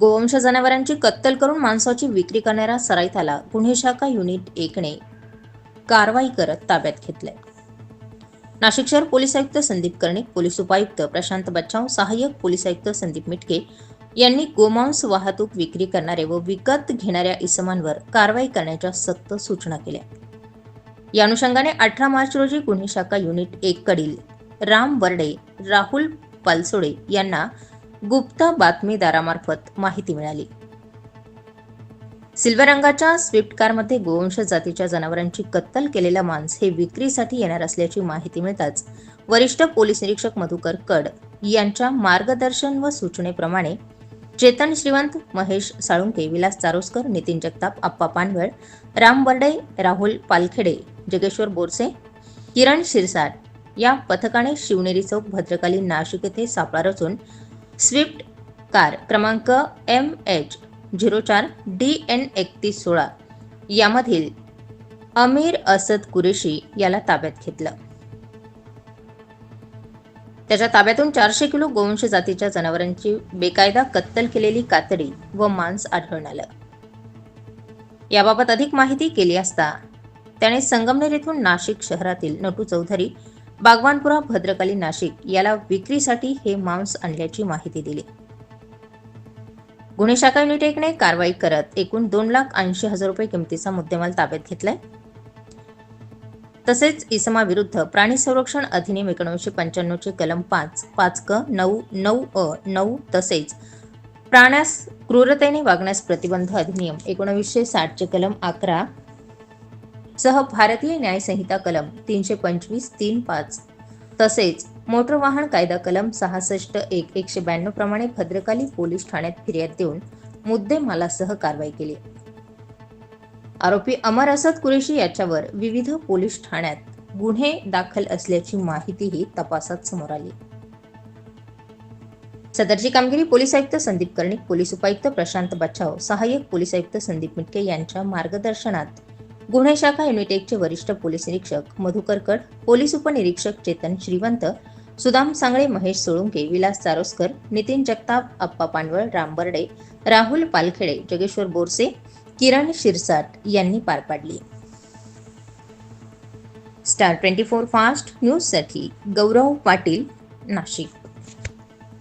गोवंश जनावरांची कत्तल करून माणसाची विक्री करणाऱ्या सराईताला गुन्हे शाखा युनिट एकने कारवाई करत ताब्यात घेतलंय. नाशिक शहर पोलीस आयुक्त संदीप कर्णिक पोलीस उपायुक्त प्रशांत बच्चाव सहाय्यक पोलीस आयुक्त संदीप मिटके यांनी गोमांस वाहतूक विक्री करणारे व विकत घेणाऱ्या इसमांवर कारवाई करण्याच्या सक्त सूचना केल्या. या अनुषंगाने अठरा मार्च रोजी गुन्हे शाखा युनिट एक कडील राम बर्डे राहुल पालसोडे यांना गुप्त बातमीदारामार्फत माहिती मिळाली. सिल्वर रंगाच्या स्विफ्ट कारमध्ये गोवंश जातीच्या जनावरांची कत्तल केलेला मांस हे विक्रीसाठी येणार असल्याची माहिती मिळताच वरिष्ठ पोलीस निरीक्षक मधुकर कड यांच्या मार्गदर्शन व सूचनेप्रमाणे चेतन श्रीवंत महेश साळुंके विलास चारोसकर नितीन जगताप आप्पा पानवेळ राम बर्डे राहुल पालखेडे जगेश्वर बोरसे किरण शिरसाट या पथकाने शिवनेरी चौक भद्रकाली नाशिक येथे सापळा रचून स्विफ्ट कार क्रमांक एम एच झिरो चार डी एन एकतीस सोळा यामधील अमीर असद कुरेशी याला ताब्यात घेतलं. त्याच्या ताब्यातून चारशे किलो गोवंश जातीच्या जनावरांची बेकायदा कत्तल केलेली कातडी व मांस आढळून आलं. याबाबत अधिक माहिती केली असता त्याने संगमनेर येथून नाशिक शहरातील नटू चौधरी बागवानपुरा भद्रकाली नाशिक याला विक्रीसाठी हे मांस आणल्याची माहिती दिली. गुन्हे शाखा युनिट एकने कारवाई करत एकूण दोन लाख ऐंशी हजार रुपये किमतीचा मुद्देमाल ताब्यात घेतलाय. तसेच इसमाविरुद्ध प्राणी संरक्षण अधिनियम एकोणीसशे पंच्याण्णवचे कलम पाच पाच क नऊ नऊ अ नऊ तसेच प्राण्यास क्रूरतेने वागण्यास प्रतिबंध अधिनियम एकोणवीसशे साठचे कलम अकरा सह भारतीय न्यायसंहिता कलम तीनशे पंचवीस तीन पाच तसेच मोटर वाहन कायदा कलम सहासष्ट एक एकशे ब्याण्णव प्रमाणे भद्रकाली पोलीस ठाण्यात फिर्याद देऊन मुद्देमालासह कारवाई केली. आरोपी अमर असद कुरेशी याच्यावर विविध पोलीस ठाण्यात गुन्हे दाखल असल्याची माहितीही तपासात समोर आली. सदरची कामगिरी पोलीस आयुक्त संदीप कर्णिक पोलीस उपायुक्त प्रशांत बच्चाव सहाय्यक पोलीस आयुक्त संदीप मिटके यांच्या मार्गदर्शनात गुन्हे शाखा युनिटेकचे वरिष्ठ पोलीस निरीक्षक मधुकर कड पोलीस उपनिरीक्षक चेतन श्रीवंत सुदाम सांगळे महेश सोळुंके विलास चारोस्कर नितीन जगताप अप्पा पांडवळ राम बर्डे राहुल पालखेडे जगेश्वर बोरसे किरण शिरसाट यांनी पार पाडली. स्टार ट्वेंटी फोर फास्ट न्यूजसाठी गौरव पाटील नाशिक.